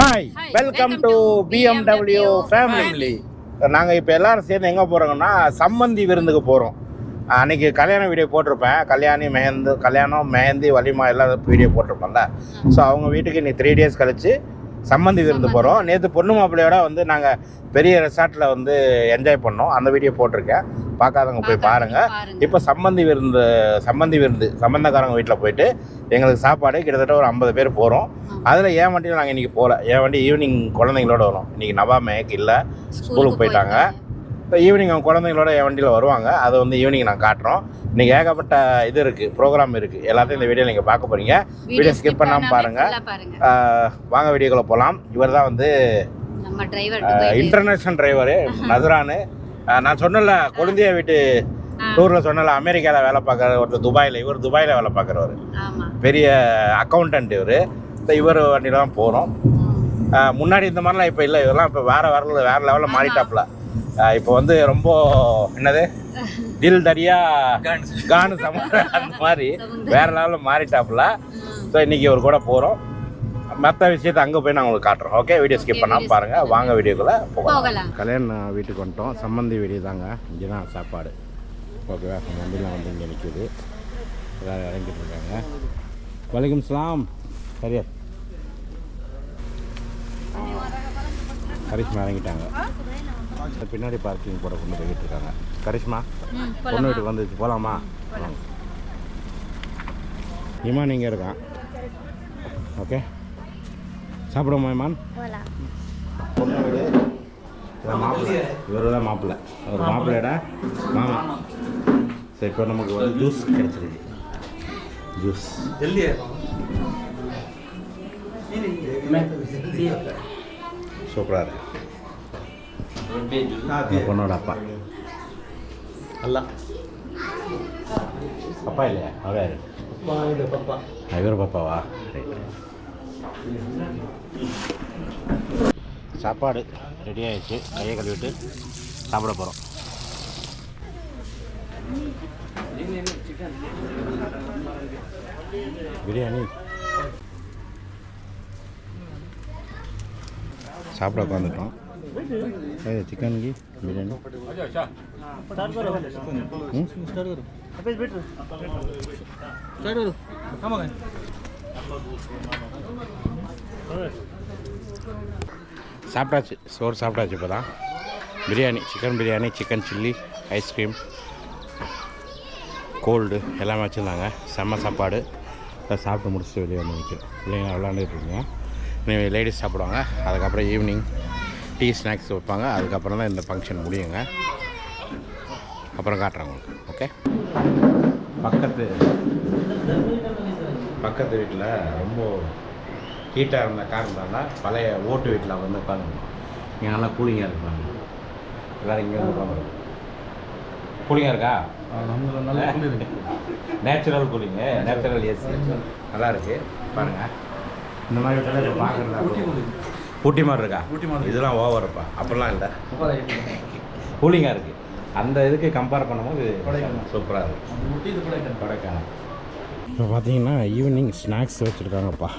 Hi welcome to BMW family நாங்கள் இப்போ எல்லாரும் சேர்ந்து எங்கே போகிறோங்கன்னா சம்மந்தி விருந்துக்கு போகிறோம் அன்னைக்கு கல்யாண வீடியோ போட்டிருப்பேன். கல்யாணி மெஹந்து கல்யாணம் மெஹந்தி வலிமா எல்லாம் வீடியோ போட்டிருப்போம்ல. ஸோ அவங்க வீட்டுக்கு இன்னைக்கு த்ரீ டேஸ் கழிச்சு சம்மந்தி விருந்து போகிறோம் நேற்று பொண்ணு மாப்பிள்ளையோட வந்து நாங்கள் பெரிய ரெசார்ட்டில் வந்து என்ஜாய் பண்ணோம். அந்த வீடியோ போட்டிருக்கேன். பார்க்காதவங்க போய் பாருங்கள் இப்போ சம்மந்தி விருந்து சம்மந்தி விருந்து சம்பந்தக்காரங்க வீட்டில் போயிட்டு எங்களுக்கு சாப்பாடு கிட்டத்தட்ட ஒரு ஐம்பது பேர் போகிறோம் அதில் என் வண்டியில் நாங்கள் இன்றைக்கி போகல என் வண்டி ஈவினிங் குழந்தைங்களோட வரும். இன்றைக்கி நவா மேக் இல்லை. ஸ்கூலுக்கு போயிட்டாங்க. இப்போ ஈவினிங் அவங்க குழந்தைங்களோட என் வண்டியில் வருவாங்க. அதை வந்து ஈவினிங் நான் காட்டுறோம். இன்றைக்கி ஏகப்பட்ட இது இருக்குது ப்ரோக்ராம் இருக்குது எல்லாத்தையும் இந்த வீடியோ நீங்கள் பார்க்க போகிறீங்க வீடியோ ஸ்கிப் பண்ணாமல் பாருங்கள் பாருங்க. வாங்க வீடியோக்குள்ளே போகலாம் இவர் தான் வந்து இன்டர்நேஷ்னல் டிரைவரு நசரானு நான் சொன்னல கொழுந்தியா வீட்டு டூரில் சொன்னல அமெரிக்காவில் வேலை பார்க்குற ஒருத்தர் துபாயில் இவர் துபாயில் வேலை பார்க்குறவர். பெரிய அக்கௌண்டன்ட் இவர். இவர் வண்டியில் தான் போகிறோம் முன்னாடி இந்த மாதிரிலாம் இப்போ இல்லை. இதெல்லாம் இப்போ வேறு வேறு வேறு லெவலில் மாறிட்டாப்புல இப்போ வந்து ரொம்ப என்னது? தில் தரியா கானு. சம அந்த மாதிரி வேறு லெவலில் மாறிட்டாப்புல. ஸோ இன்றைக்கி இவர் கூட போகிறோம் மற்ற விஷயத்தை அங்கே போய் நான் உங்களுக்கு காட்டுறோம். ஓகே வீடியோ ஸ்கிப் பண்ணாமல் பாருங்கள் வாங்க வீடியோக்குள்ளே போகலாம். போகலாம். கல்யாண வீட்டுக்கு வந்துட்டோம். சம்மந்தி வீடு தாங்க இங்கே தான் சாப்பாடு ஓகேவா வண்டிலாம் வந்து இங்கே நிற்கிது எல்லோரும் இறங்கிட்டு இருக்காங்க. வலைக்கும் சலாம். சரியா? கரிஷ்மா இறங்கிட்டாங்க. பின்னாடி பார்க்கிங் போட கொண்டு போய்கிட்டு இருக்காங்க கரிஷ்மா பொண்ணு வீட்டுக்கு வந்துச்சு போகலாமா இமா நீங்கள் இருக்கான் ஓகே? சாப்பிடுவோமா இமான் பொண்ணு வீடு. மாப்பிள்ளை. இவர் தான் மாப்பிள்ளை. அவர் மாப்பிள்ளையோட மாமா. சரி இப்போ நமக்கு வந்து ஜூஸ் கிடைச்சிருக்கு. ஜூஸ். சூப்பராக இருக்கு. பொண்ணோட அப்பா. அல்ல. அப்பா இல்லையா? அவர் யாரு? இவர் பாப்பாவா? சாப்பாடு ரெடி ஆகிடுச்சு கையை கழுவிட்டு சாப்பிட போகிறோம் பிரியாணி. சாப்பிட உட்காந்துட்டோம் சிக்கன்கி பிரியாணி ಹ್ಮ್? சாப்பிட்டாச்சு சோறு சாப்பிட்டாச்சு இப்போ தான் biryani chicken biryani chicken chilli ice cream cold எல்லாமே வச்சுருந்தாங்க. செம்ம சாப்பாடு. சாப்பிட்டு முடிச்சுட்டு வெளியே வந்து நிற்கிறோம் பிள்ளைங்க விளாண்டுட்டு இருக்கீங்க. இனிமேல் லேடிஸ் சாப்பிடுவாங்க. அதுக்கப்புறம் ஈவினிங் டீ ஸ்நாக்ஸ் வைப்பாங்க. அதுக்கப்புறம் தான் இந்த ஃபங்க்ஷன் முடியுங்க. அப்புறம் காட்டுறேன் உங்களுக்கு. ஓகே பக்கத்து பக்கத்து வீட்டில் ரொம்ப ஹீட்டாக இருந்த காரணத்தால பழைய ஓட்டு வீட்டில் வந்து உட்காந்துருக்கோம் இங்கே நல்லா கூலிங்காக இருப்பாங்க எல்லோரும் இங்கே வந்து உட்காந்துருக்கோம். கூலிங்காக இருக்கா? நேச்சுரல் கூலிங்கு நேச்சுரல் ஏசி நல்லா இருக்கு. பாருங்க. இந்த மாதிரி வீட்டில் இப்போ பார்க்குறதா ஊட்டி மாதிரி இருக்கா? ஊட்டி மாதிரி. இதெல்லாம் ஓவர்ப்பா அப்படிலாம் இல்லை. கூலிங்காக இருக்குது அந்த இதுக்கு கம்பேர் பண்ணும்போது. சூப்பராக இருக்குது கொடைக்கானல். இப்போ பார்த்தீங்கன்னா ஈவினிங் ஸ்நாக்ஸ் வச்சுருக்காங்கப்பா.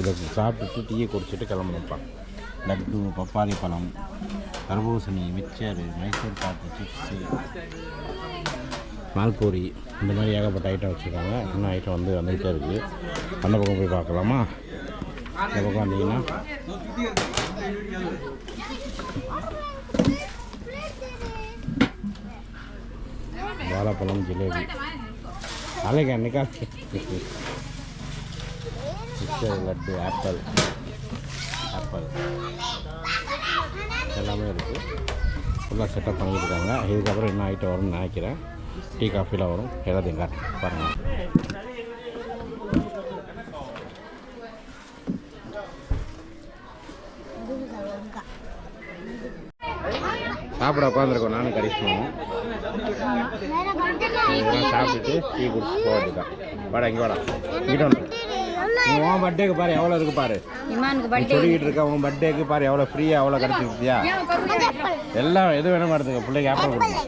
இதை சாப்பிட்டுட்டு டீயை குடிச்சிட்டு கிளம்பணும்ப்பா லட்டு பப்பாளி பழம் தர்பூசணி மிக்சர் மைசூர் பாக்கு சிப்ஸு மால்பூரி இந்த மாதிரி ஏகப்பட்ட ஐட்டம் வச்சுருக்காங்க. இன்னும் ஐட்டம் வந்து வந்துகிட்டே இருக்குது அந்த பக்கம் போய் பார்க்கலாமா? இந்த பக்கம் வந்தீங்கன்னா வாழைப்பழம் ஜிலேபி. அலைக்கு அன்னைக்கா மிக்சர் லட்டு ஆப்பிள். ஆப்பிள். எல்லாமே இருக்குது ஃபுல்லாக செட்டப் பண்ணிட்டு இருக்காங்க. இதுக்கப்புறம் என்ன ஐட்டம் வரும்னு நினைக்கிறேன். டீ காஃபிலாம் வரும். எல்லாத்தையும் காட்டுறேன். பாருங்கள் சாப்பிட உட்காந்துருக்கோம். நானும் கரிஷ்மாவும். சாப்பிட்டு டீ குடிச்சு போகிறது வாடா இங்கே வாடா. இங்கிட்ட உன் பர்த்டேக்கு பாரு எவ்வளோ இருக்கு பாரு. சொல்லிக்கிட்டு இருக்க உன் பர்த்டேக்கு பாரு எவ்வளோ ஃப்ரீயாக எவ்வளோ கிடச்சிருக்கியா? எல்லாம் எது வேணுமா எடுத்துங்க பிள்ளைக்கு ஆப்பிள் கொடுங்க.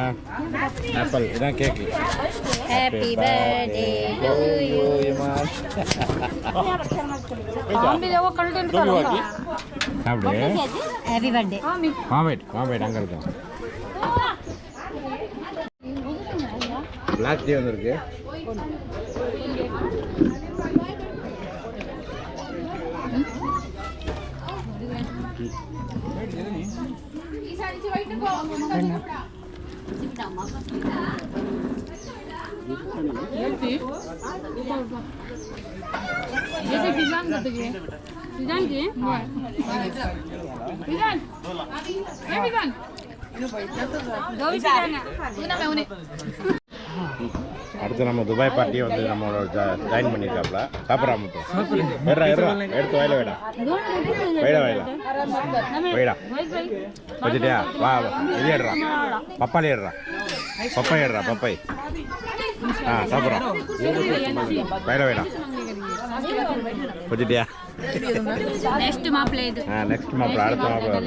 ஆ ஆப்பிள் இதான் cake happy birthday to you Iman சாப்பிடு. Happy birthday. மாமேட் மாமேட் அங்கே இருக்கும் பிளாக் டீ வந்திருக்கு. அடுத்து நம்ம துபாய் பார்ட்டியை வந்து நம்மளோட ஜாயின் பண்ணியிருக்காப்ல சாப்பிட்றாம எடுறா எடுத்து வயல வேடா. வைடா வயலா வயடா வச்சுட்டியா? வா இது ஏடுறா பப்பாளி ஏடுறா பப்பாய் ஏடுறா பப்பாய். ஆ சாப்பிட்றோம். நெக்ஸ்ட் மாப்பிள்ளை இது. ஆ நெக்ஸ்ட் மாப்பிள்ள அடுத்த மாப்பிள்ள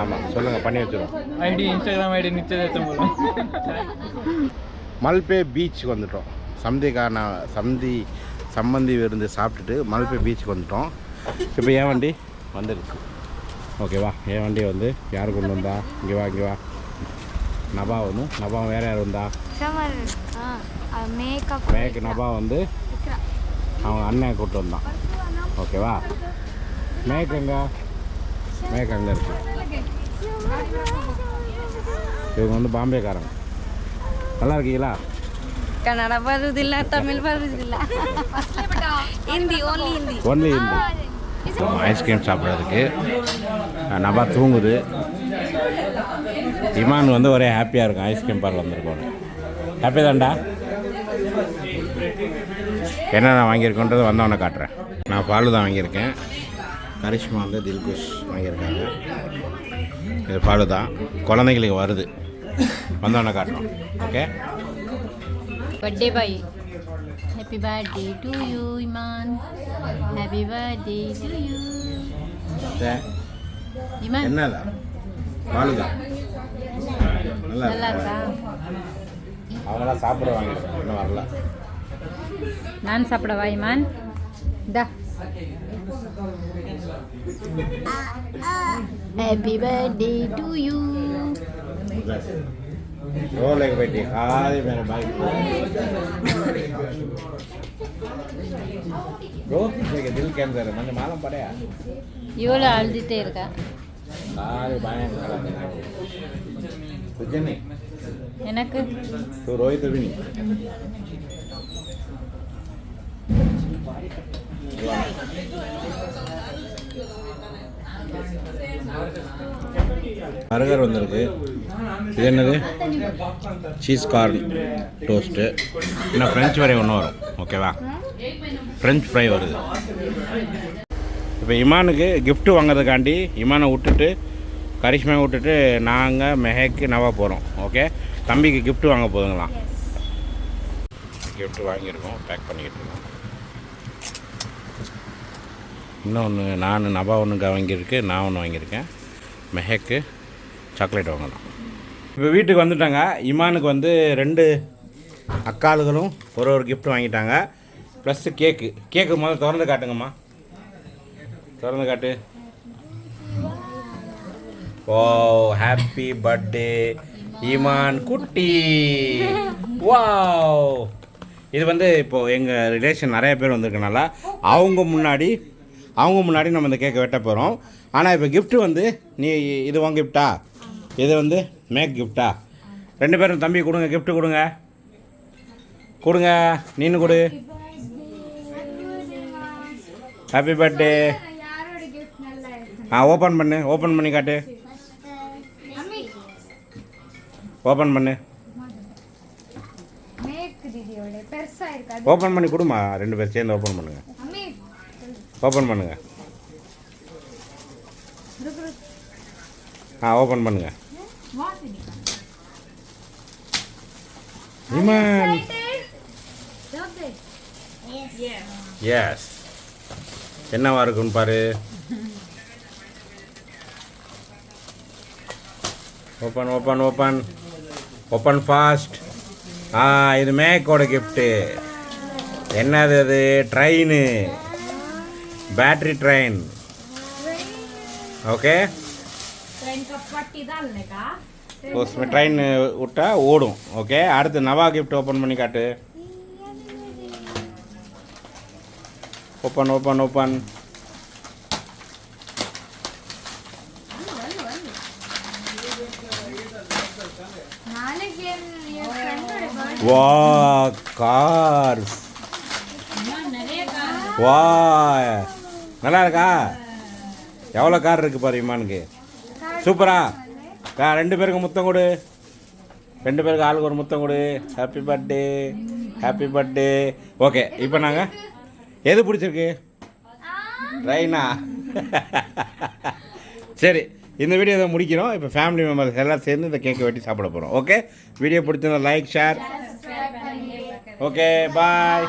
ஆமாம் சொல்லுங்கள் பண்ணி ஐடி இன்ஸ்டாகிராம் ஐடி நிச்சயம் மல்பே பீச்சுக்கு வந்துட்டோம். சந்திக்கான சந்தி சம்மந்தி விருந்து சாப்பிட்டுட்டு மல்பே பீச்சுக்கு வந்துட்டோம். இப்போ ஏன் வண்டி? வந்துடுச்சு ஓகேவா? என் வண்டி வந்து? யார் கொண்டு வந்தா? இங்கே வா இங்கே வா. நபா నభావును నభావం వేరే యారు ఉందా மேக் நபா வந்து அவன் அண்ணன் கூட்டு வந்தான். ஓகேவா மேக்கங்க மேக் அங்கே இருக்கு. இவங்க வந்து பாம்பேக்காரங்க. நல்லா இருக்கீங்களா? கன்னடா வருதில்ல Tamil வருதில்ல Hindi only Hindi. Only Hindi. Ice cream சாப்பிட்றதுக்கு நபா தூங்குது. இமான் வந்து ஒரே ஹாப்பியாக இருக்கும். Ice cream parlour வந்திருக்கோன்னு. ஹாப்பி தான்டா? என்ன நான் வாங்கியிருக்கோன்றது வந்தவொடனே காட்டுறேன். நான் பால் தான் வாங்கியிருக்கேன். கரிஷ்மா வந்து தில்குஷ் வாங்கியிருக்காங்க. இது பால் தான். குழந்தைங்களுக்கு வருது. வந்தோடனே காட்டுறோம். Okay birthday boy happy birthday to you Iman happy birthday to you Iman என்னதான் நல்லா இருக்கா? அவங்களாம் சாப்பிட இன்னும் வரல. நான் சாப்பிட வாய்மான்? இந்தா. ஹாப்பி பர்த்டே டு யூ ரோலுக்கு போயிட்டு ஹாய் மேல பாய். ரோக்கு தில் கேன்சர் மண்ணு மாலம் படையா? இவ்வளோ அழுதுகிட்டே இருக்கா? எனக்கு? ரோஹித் அபினி பர்கர் வந்திருக்கு. இது என்னது? சீஸ் கார்ன் டோஸ்ட்டு இன்னும் ஃப்ரெஞ்ச் ஃப்ரை ஒன்று வரும். ஓகேவா ஃப்ரெஞ்ச் ஃப்ரை வருது. இப்போ இமானுக்கு கிஃப்ட்டு வாங்குறதுக்காண்டி இமானை விட்டுட்டு கரிஷ்மா விட்டுட்டு நாங்கள் மெஹக்கு நவா போகிறோம் ஓகே தம்பிக்கு கிஃப்ட்டு வாங்க போதுங்களாம் கிஃப்ட்டு வாங்கியிருக்கோம் பேக் பண்ணிக்கிட்டு இருக்கோம். இன்னொன்று நான் நபா ஒன்று வாங்கியிருக்கு நான் ஒன்று வாங்கியிருக்கேன். மெஹக்கு சாக்லேட் வாங்கலாம் இப்போ வீட்டுக்கு வந்துட்டாங்க. இமானுக்கு வந்து ரெண்டு அக்காளுகளும் ஒரு ஒரு கிஃப்ட் வாங்கிட்டாங்க. ப்ளஸ்ஸு கேக்கு கேக்கு முதல்ல திறந்து காட்டுங்கம்மா. திறந்து காட்டு. ஓ ஹாப்பி பர்த்டே ஈமான் குட்டி வாவ் இது வந்து இப்போது எங்கள் ரிலேஷன் நிறைய பேர் வந்திருக்கனால அவங்க முன்னாடி அவங்க முன்னாடி நம்ம இந்த கேக்கை வெட்ட போகிறோம் ஆனால் இப்போ கிஃப்ட்டு வந்து நீ இது வாங்க கிஃப்டா இது வந்து மேக் கிஃப்டா ரெண்டு பேரும் தம்பி கொடுங்க கிஃப்ட்டு கொடுங்க. கொடுங்க நீனு கொடு. ஹாப்பி பர்த்டே ஆ ஓப்பன் பண்ணு. ஓப்பன் பண்ணி காட்டு. ஓப்பன் பண்ணு. ஓப்பன் பண்ணி கொடுமா. ரெண்டு பேர் சேர்ந்து ஓப்பன் பண்ணுங்க. ஓப்பன் பண்ணுங்க. ஆ ஓப்பன் பண்ணுங்க. இமான் எஸ் என்னவா இருக்குன்னு பாரு. Open open open open fast ஆ இது மேக்கோட கிஃப்ட்டு என்னது அது? Train battery train okay train விட்டா ஓடும். ஓகே அடுத்து நவா கிஃப்ட் ஓப்பன் பண்ணி காட்டு. ஓப்பன் ஓப்பன் ஓப்பன் வா கார்ஸ் வா. நல்லா இருக்கா? எவ்வளோ கார் இருக்கு பாரு இமானுக்கு? சூப்பரா? கா ரெண்டு பேருக்கு முத்தம் கொடு. ரெண்டு பேருக்கு ஆளுக்கு ஒரு முத்தம் கொடு. Happy birthday happy birthday okay இப்போ நாங்கள் எது பிடிச்சிருக்கு? ரைனா சரி இந்த வீடியோ இதை முடிக்கிறோம். இப்போ ஃபேமிலி மெம்பர்ஸ் எல்லாம் சேர்ந்து இந்த கேக்கை வெட்டி சாப்பிட போகிறோம் ஓகே வீடியோ பிடிச்சிருந்தா லைக் ஷேர் ஓகே பாய்